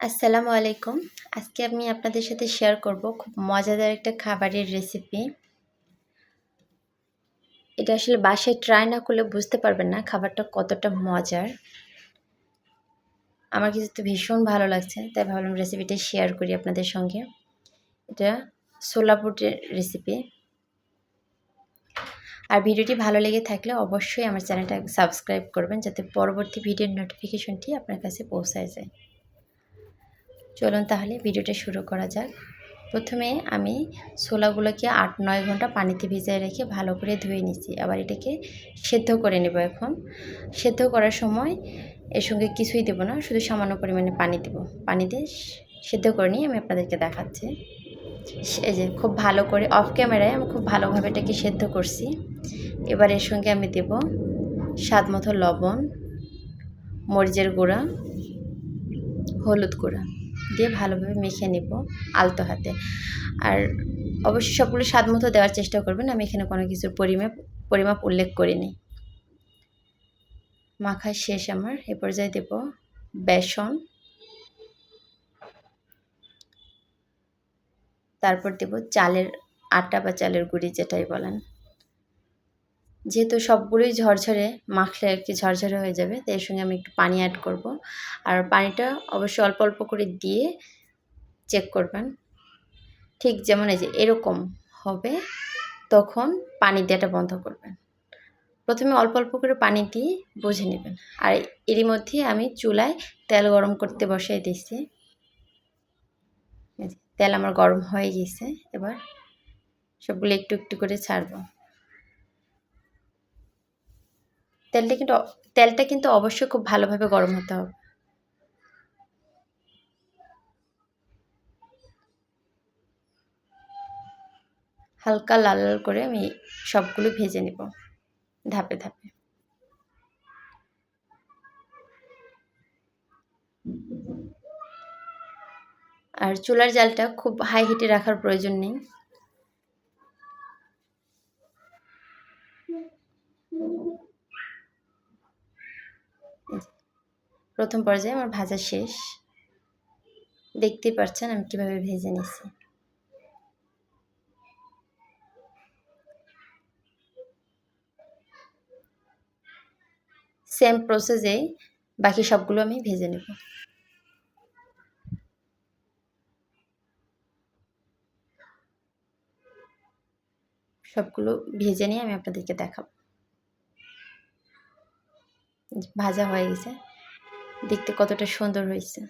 আসসালামু আলাইকুম। আজকে আমি আপনাদের সাথে শেয়ার করব খুব মজাদার একটা খাবারের রেসিপি এটা আসলে বাসায় ট্রাই না করলে বুঝতে পারবেন না খাবারটা কতটা মজার। আমার কিছু তো ভীষণ ভালো লাগছে, তাই ভাবলাম রেসিপিটা শেয়ার করি আপনাদের সঙ্গে। এটা সোলাপুরের রেসিপি আর ভিডিওটি ভালো লেগে থাকলে অবশ্যই আমার চ্যানেলটা সাবস্ক্রাইব করবেন, যাতে পরবর্তী ভিডিওর নোটিফিকেশনটি আপনার কাছে পৌঁছায় যায়। চলুন তাহলে ভিডিওটা শুরু করা যাক। প্রথমে আমি ছোলাগুলোকে আট নয় ঘণ্টা পানিতে ভিজিয়ে রেখে ভালো করে ধুয়ে নিচ্ছি। আবার এটাকে সেদ্ধ করে নেব এখন। সেদ্ধ করার সময় এর সঙ্গে কিছুই দেবো না, শুধু সামান্য পরিমাণে পানি দেবো। পানি দিয়ে সেদ্ধ করে নিয়ে আমি আপনাদেরকে দেখাচ্ছি। এই যে খুব ভালো করে অফ ক্যামেরায় আমি খুব ভালোভাবে এটাকে সেদ্ধ করছি। এবার এর সঙ্গে আমি দেব স্বাদ মতো লবণ, মরিচের গুঁড়া, হলুদ গুঁড়া। দিয়ে ভালোভাবে মেখে নিব আলতো হাতে। আর অবশ্যই সবগুলো স্বাদ মতো দেওয়ার চেষ্টা করবেন, আমি এখানে কোনো কিছুর পরিমাপ পরিমাপ উল্লেখ করিনি। মাখা শেষ আমার, এ পর্যায়ে দেব বেসন। তারপর দেব চালের আটা বা চালের গুঁড়ি, যেটাই বলেন। যেহেতু সবগুলোই ঝরঝরে, মাখলে আর কি ঝরঝরে হয়ে যাবে তো এর সঙ্গে আমি একটু পানি অ্যাড করব। আর পানিটা অবশ্যই অল্প অল্প করে দিয়ে চেক করবেন। ঠিক যেমন এই যে এরকম হবে, তখন পানি দেওয়াটা বন্ধ করবেন। প্রথমে অল্প অল্প করে পানি দিয়ে বুঝে নেবেন। আর এরই মধ্যে আমি চুলায় তেল গরম করতে বসাই দিয়েছি। তেল আমার গরম হয়ে গেছে, এবার সবগুলো একটু একটু করে ছাড়বো। তেলটা কিন্তু তেলটা কিন্তু অবশ্যই খুব ভালোভাবে গরম হতে হবে। হালকা লাল লাল করে আমি সবগুলো ভেজে নেব, ধাপে ধাপে। আর চুলার জালটা খুব হাই হিটে রাখার প্রয়োজন নেই। প্রথম পর্যায়ে আমার ভাজা শেষ। দেখতেই পাচ্ছেন আমি কীভাবে ভেজে নিছি। সেম প্রসেসে বাকি সবগুলো আমি ভেজে নেব। সবগুলো ভেজে নিয়ে আমি আপনাদেরকে দেখাবো। ভাজা হয়ে গেছে। দেখতে কতটা সুন্দর হয়েছে।